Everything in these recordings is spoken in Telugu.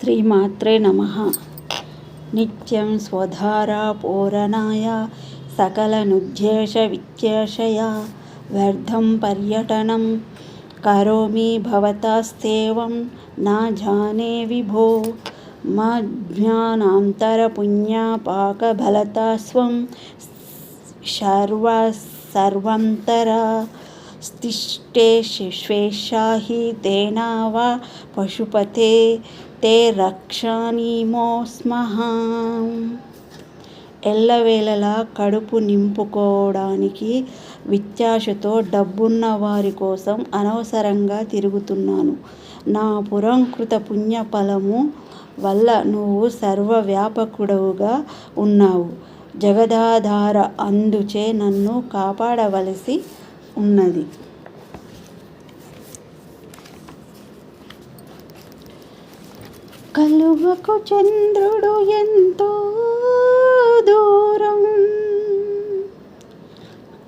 श्रीमात्रे नमः। नित्यं स्वधारापूरणाय सकलनुद्देशविद्येषया व्यर्थं पर्यटनं करोमि भवतास्तेवं, न जाने विभो। मज्ञानान्तरपुण्यापाकबलता स्वं, सर्वं सर्वन्तरा సర్వ సర్వంతరా స్తిష్టే తేనా వా పశుపతే తే రక్షాణీమో ఎల్లవేళలా కడుపు నింపుకోవడానికి విత్యాశతో డబ్బున్న వారి కోసం అనవసరంగా తిరుగుతున్నాను. నా పురంకృత పుణ్యఫలము వల్ల నువ్వు సర్వవ్యాపకుడవుగా ఉన్నావు. జగదాధార అందుచే నన్ను కాపాడవలసి ఉన్నది. కలువకు చంద్రుడు ఎంతో దూరం.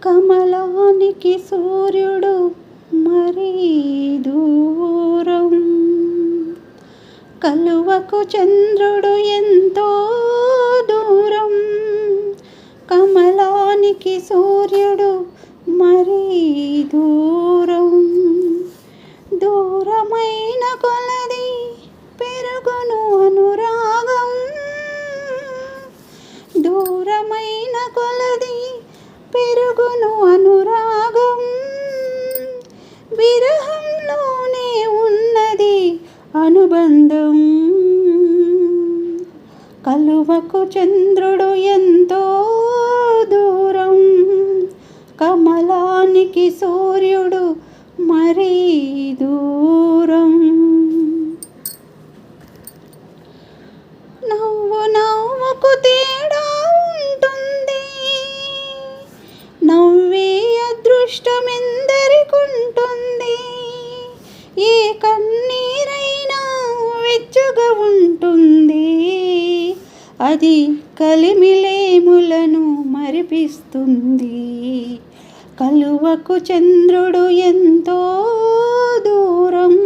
కమలానికి సూర్యుడు మరీ దూరం. కలువకు చంద్రుడు ఎంతో దూరం. కమలానికి సూర్యుడు మరీ దూరం. అనుబంధం. కలువకు చంద్రుడు ఎంతో దూరం. కమలానికి సూర్యుడు మరీ దూరం. నవ్వు నవ్వుకు తేడా ఉంటుంది. నవ్వే అదృష్టమెందరికుంటుంది ఏ కన్నీరైనా వెచ్చగా ఉంటుంది అది కలిమిలేములను మరిపిస్తుంది. కలువకు చంద్రుడు ఎంతో దూరం.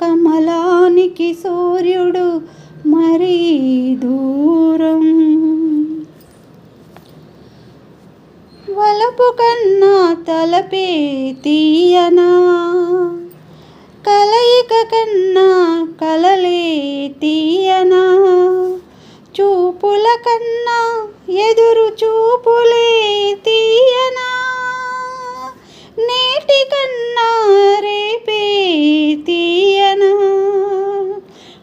కమలానికి సూర్యుడు మరీ దూరం. వలపు కన్నా తలపే తీయనా? కలయిక కన్నా కలలే తీయనా. చూపుల కన్నా ఎదురు చూపులే తీయనా. నేటి కన్నా రేపే తీయనా.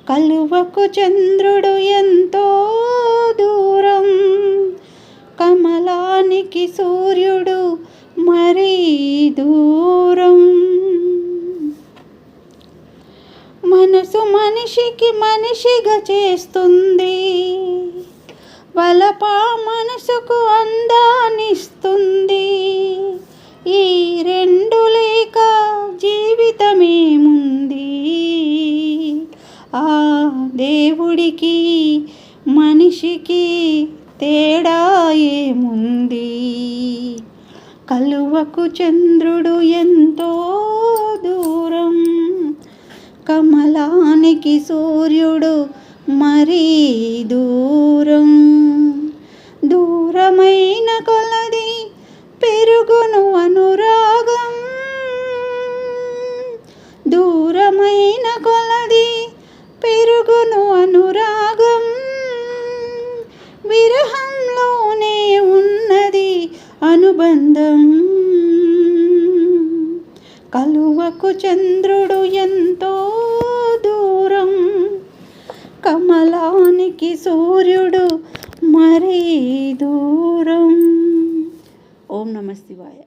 కలువకు చంద్రుడు ఎంత మనిషికి మనిషిగా చేస్తుంది. వలప మనసుకు అందాన్నిస్తుంది. ఈ రెండు లేక జీవితమేముంది? ఆ దేవుడికి మనిషికి తేడా ఏముంది? కలువకు చంద్రుడు ఎంతో కమలానికి సూర్యుడు మరీ దూరం. దూరమైన కొలది పెరుగును అనురాగం. దూరమైన కొలది పెరుగును అనురాగం. విరహంలోనే ఉన్నది అనుబంధం. కలువకు చంద్రుడు ఎంత దూరం కమలానికి సూర్యుడు మరీ దూరం. ఓం నమ శివాయ.